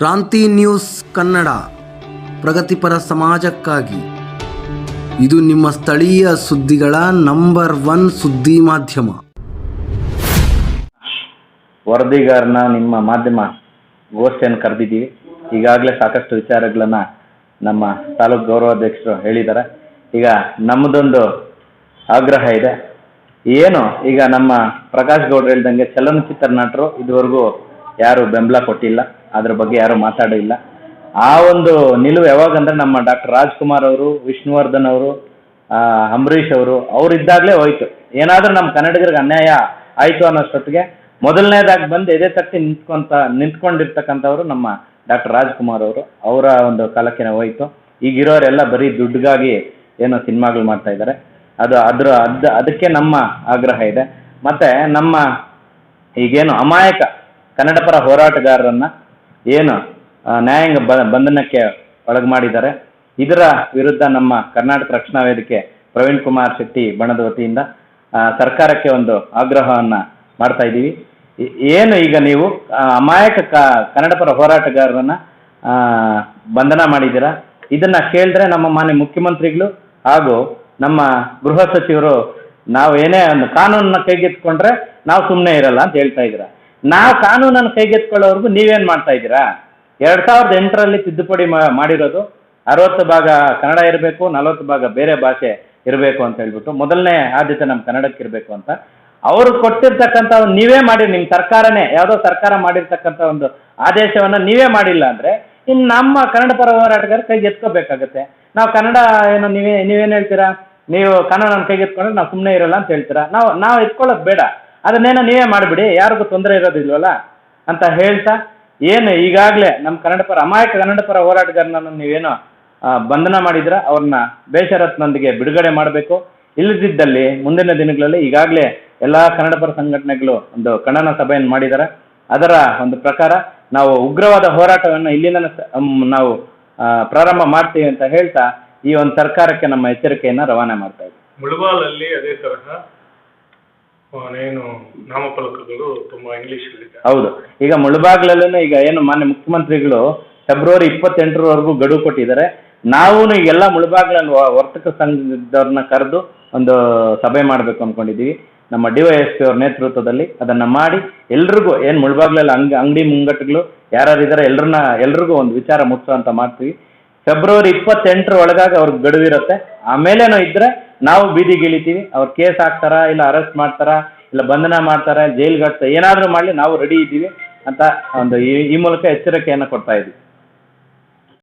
ಕ್ರಾಂತಿ ನ್ಯೂಸ್ ಕನ್ನಡ, ಪ್ರಗತಿಪರ ಸಮಾಜಕ್ಕಾಗಿ. ಇದು ನಿಮ್ಮ ಸ್ಥಳೀಯ ಸುದ್ದಿಗಳ ನಂಬರ್ ಒನ್ ಸುದ್ದಿ ಮಾಧ್ಯಮ. ವರದಿಗಾರನ ನಿಮ್ಮ ಮಾಧ್ಯಮ ಗೋಷ್ಠಿಯನ್ನು ಕರೆದಿದ್ದೀವಿ. ಈಗಾಗಲೇ ಸಾಕಷ್ಟು ವಿಚಾರಗಳನ್ನು ನಮ್ಮ ತಾಲೂಕು ಗೌರವಾಧ್ಯಕ್ಷರು ಹೇಳಿದ್ದಾರೆ. ಈಗ ನಮ್ಮದೊಂದು ಆಗ್ರಹ ಇದೆ. ಏನು, ಈಗ ನಮ್ಮ ಪ್ರಕಾಶ್ ಗೌಡ್ರು ಹೇಳ್ದಂಗೆ ಚಲನಚಿತ್ರ ನಟರು ಇದುವರೆಗೂ ಯಾರು ಬೆಂಬಲ ಕೊಟ್ಟಿಲ್ಲ. ಅದ್ರ ಬಗ್ಗೆ ಯಾರು ಮಾತಾಡಿಲ್ಲ ಆ ಒಂದು ನಿಲುವು ಯಾವಾಗಂದ್ರೆ ನಮ್ಮ ಡಾಕ್ಟರ್ ರಾಜ್ಕುಮಾರ್ ಅವರು ವಿಷ್ಣುವರ್ಧನ್ ಅವರು ಆ, ಅವರು ಅವರು ಅವರಿದ್ದಾಗಲೇ ಹೋಯ್ತು. ಏನಾದರೂ ನಮ್ಮ ಕನ್ನಡಿಗರಿಗೆ ಅನ್ಯಾಯ ಆಯಿತು ಅನ್ನೋಷ್ಟೊತ್ತಿಗೆ ಮೊದಲನೇದಾಗಿ ಬಂದು ಎದೆ ತಟ್ಟಿ ನಿಂತ್ಕೊಂತ ನಿಂತ್ಕೊಂಡಿರ್ತಕ್ಕಂಥವ್ರು ನಮ್ಮ ಡಾಕ್ಟರ್ ರಾಜ್ಕುಮಾರ್ ಅವರು. ಅವರ ಒಂದು ಕಾಲಕ್ಕೆ ಹೋಯ್ತು. ಈಗಿರೋರೆಲ್ಲ ಬರೀ ದುಡ್ಡಿಗಾಗಿ ಏನೋ ಸಿನಿಮಾಗಳು ಮಾಡ್ತಾ ಇದ್ದಾರೆ. ಅದು ಅದ್ರ ಅದ್ ಅದಕ್ಕೆ ನಮ್ಮ ಆಗ್ರಹ ಇದೆ. ಮತ್ತೆ ನಮ್ಮ ಈಗೇನು ಅಮಾಯಕ ಕನ್ನಡ ಪರ ಹೋರಾಟಗಾರರನ್ನ ಏನು ನ್ಯಾಯಾಂಗ ಬಂಧನಕ್ಕೆ ಒಳಗೆ ಮಾಡಿದ್ದಾರೆ. ಇದರ ವಿರುದ್ಧ ನಮ್ಮ ಕರ್ನಾಟಕ ರಕ್ಷಣಾ ವೇದಿಕೆ ಪ್ರವೀಣ್ ಕುಮಾರ್ ಶೆಟ್ಟಿ ಬಣದ ವತಿಯಿಂದ ಸರ್ಕಾರಕ್ಕೆ ಒಂದು ಆಗ್ರಹವನ್ನ ಮಾಡ್ತಾ ಇದ್ದೀವಿ. ಏನು ಈಗ ನೀವು ಅಮಾಯಕ ಕನ್ನಡಪರ ಕನ್ನಡ ಪರ ಹೋರಾಟಗಾರರನ್ನ ಬಂಧನ ಮಾಡಿದ್ದೀರಾ? ಇದನ್ನ ಕೇಳಿದ್ರೆ ನಮ್ಮ ಮಾನ್ಯ ಮುಖ್ಯಮಂತ್ರಿಗಳು ಹಾಗೂ ನಮ್ಮ ಗೃಹ ಸಚಿವರು ನಾವು ಏನೇ ಒಂದು ಕಾನೂನನ್ನ ಕೈಗೆತ್ಕೊಂಡ್ರೆ ನಾವು ಸುಮ್ಮನೆ ಇರಲ್ಲ ಅಂತ ಹೇಳ್ತಾ ಇದ್ದೀರಾ? ನಾವು ಕಾನೂನನ್ನು ಕೈಗೆತ್ಕೊಳ್ಳೋವರೆಗೂ ನೀವೇನ್ ಮಾಡ್ತಾ ಇದ್ದೀರಾ? ಎರಡು ಸಾವಿರದ ಎಂಟರಲ್ಲಿ ತಿದ್ದುಪಡಿ ಮಾಡಿರೋದು ಅರವತ್ತು ಭಾಗ ಕನ್ನಡ ಇರಬೇಕು, ನಲವತ್ತು ಭಾಗ ಬೇರೆ ಭಾಷೆ ಇರಬೇಕು ಅಂತ ಹೇಳ್ಬಿಟ್ಟು ಮೊದಲನೇ ಆದ್ಯತೆ ನಮ್ಮ ಕನ್ನಡಕ್ಕೆ ಇರಬೇಕು ಅಂತ. ಅವರು ಕೊಟ್ಟಿರ್ತಕ್ಕಂಥ ನೀವೇ ಮಾಡಿ ನಿಮ್ಮ ಸರ್ಕಾರನೇ, ಯಾವುದೋ ಸರ್ಕಾರ ಮಾಡಿರ್ತಕ್ಕಂಥ ಒಂದು ಆದೇಶವನ್ನು ನೀವೇ ಮಾಡಿಲ್ಲ ಅಂದ್ರೆ ಇನ್ನು ನಮ್ಮ ಕನ್ನಡ ಪರ ಹೋರಾಟಗಾರ ಕೈಗೆ ಎತ್ಕೋಬೇಕಾಗತ್ತೆ. ನಾವು ಕನ್ನಡ ಏನು ನೀವೇ ನೀವೇನು ಹೇಳ್ತೀರಾ? ನೀವು ಕನ್ನಡ ಎತ್ಕೊಂಡ್ರೆ ನಾವು ಸುಮ್ಮನೆ ಇರಲ್ಲ ಅಂತ ಹೇಳ್ತೀರಾ? ನಾವು ನಾವು ಎತ್ಕೊಳ್ಳೋದು ಬೇಡ. ಅದನ್ನೇನೋ ನೀವೇ ಮಾಡಿಬಿಡಿ, ಯಾರಿಗೂ ತೊಂದರೆ ಇರೋದಿಲ್ವಲ್ಲ ಅಂತ ಹೇಳ್ತಾ, ಏನು ಈಗಾಗಲೇ ನಮ್ಮ ಕನ್ನಡ ಪರ, ಅಮಾಯಕ ಕನ್ನಡ ಪರ ಹೋರಾಟಗಾರನನ್ನು ನೀವೇನೋ ಬಂಧನ ಮಾಡಿದ್ರ, ಅವ್ರನ್ನ ಬೇಷರತ್ನೊಂದಿಗೆ ಬಿಡುಗಡೆ ಮಾಡಬೇಕು. ಇಲ್ಲದಿದ್ದಲ್ಲಿ ಮುಂದಿನ ದಿನಗಳಲ್ಲಿ ಈಗಾಗಲೇ ಎಲ್ಲ ಕನ್ನಡ ಪರ ಸಂಘಟನೆಗಳು ಒಂದು ಖಂಡನ ಸಭೆಯನ್ನು ಮಾಡಿದ್ದಾರೆ ಅದರ ಒಂದು ಪ್ರಕಾರ ನಾವು ಉಗ್ರವಾದ ಹೋರಾಟವನ್ನು ಇಲ್ಲಿಂದ ನಾವು ಪ್ರಾರಂಭ ಮಾಡ್ತೀವಿ ಅಂತ ಹೇಳ್ತಾ ಈ ಒಂದು ಸರ್ಕಾರಕ್ಕೆ ನಮ್ಮ ಎಚ್ಚರಿಕೆಯನ್ನು ರವಾನೆ ಮಾಡ್ತಾ ಇದ್ದೀವಿ. ಮುಳಬಾಲಲ್ಲಿ ಅದೇ ತರಹ ನಾಮಫಲಕಗಳು ಹೌದು. ಈಗ ಮುಳಬಾಗ್ಲಲ್ಲೂ ಈಗ ಏನು ಮಾನ್ಯ ಮುಖ್ಯಮಂತ್ರಿಗಳು ಫೆಬ್ರವರಿ ಇಪ್ಪತ್ತೆಂಟರವರೆಗೂ ಗಡುವು ಕೊಟ್ಟಿದ್ದಾರೆ. ನಾವು ಈಗೆಲ್ಲ ಮುಳಬಾಗ್ಲಲ್ಲಿ ವರ್ತಕ ಸಂಘದವ್ರನ್ನ ಕರೆದು ಒಂದು ಸಭೆ ಮಾಡಬೇಕು ಅಂದ್ಕೊಂಡಿದ್ದೀವಿ ನಮ್ಮ ಡಿ ವೈ ಎಸ್ ಪಿ ಅವ್ರ ನೇತೃತ್ವದಲ್ಲಿ ಅದನ್ನ ಮಾಡಿ ಎಲ್ರಿಗೂ ಏನು ಮುಳಬಾಗ್ಲಲ್ಲಿ ಅಂಗ, ಅಂಗಡಿ ಮುಂಗಟ್ಟುಗಳು ಇದ್ದಾರೆ ಎಲ್ರನ್ನ, ಎಲ್ರಿಗೂ ಒಂದು ವಿಚಾರ ಮುಟ್ಟಿಸುವಂತ ಮಾಡ್ತೀವಿ. ಫೆಬ್ರವರಿ ಇಪ್ಪತ್ತೆಂಟರ ಒಳಗಾಗಿ ಅವ್ರಿಗೆ ಗಡುವಿರುತ್ತೆ. ಆಮೇಲೇನೋ ಇದ್ರೆ ನಾವು ಬೀದಿ ಇಳಿತೀವಿ ಅವ್ರು ಕೇಸ್ ಹಾಕ್ತಾರಾ, ಇಲ್ಲ ಅರೆಸ್ಟ್ ಮಾಡ್ತಾರಾ, ಇಲ್ಲ ಬಂಧನ ಮಾಡ್ತಾರಾ ಜೈಲ್ಗೆ ಹಾಕ್ತಾರೆ ಏನಾದರೂ ಮಾಡಲಿ ನಾವು ರೆಡಿ ಇದ್ದೀವಿ ಅಂತ ಒಂದು ಈ ಈ ಮೂಲಕ ಎಚ್ಚರಿಕೆಯನ್ನು ಕೊಡ್ತಾ ಇದ್ದೀವಿ.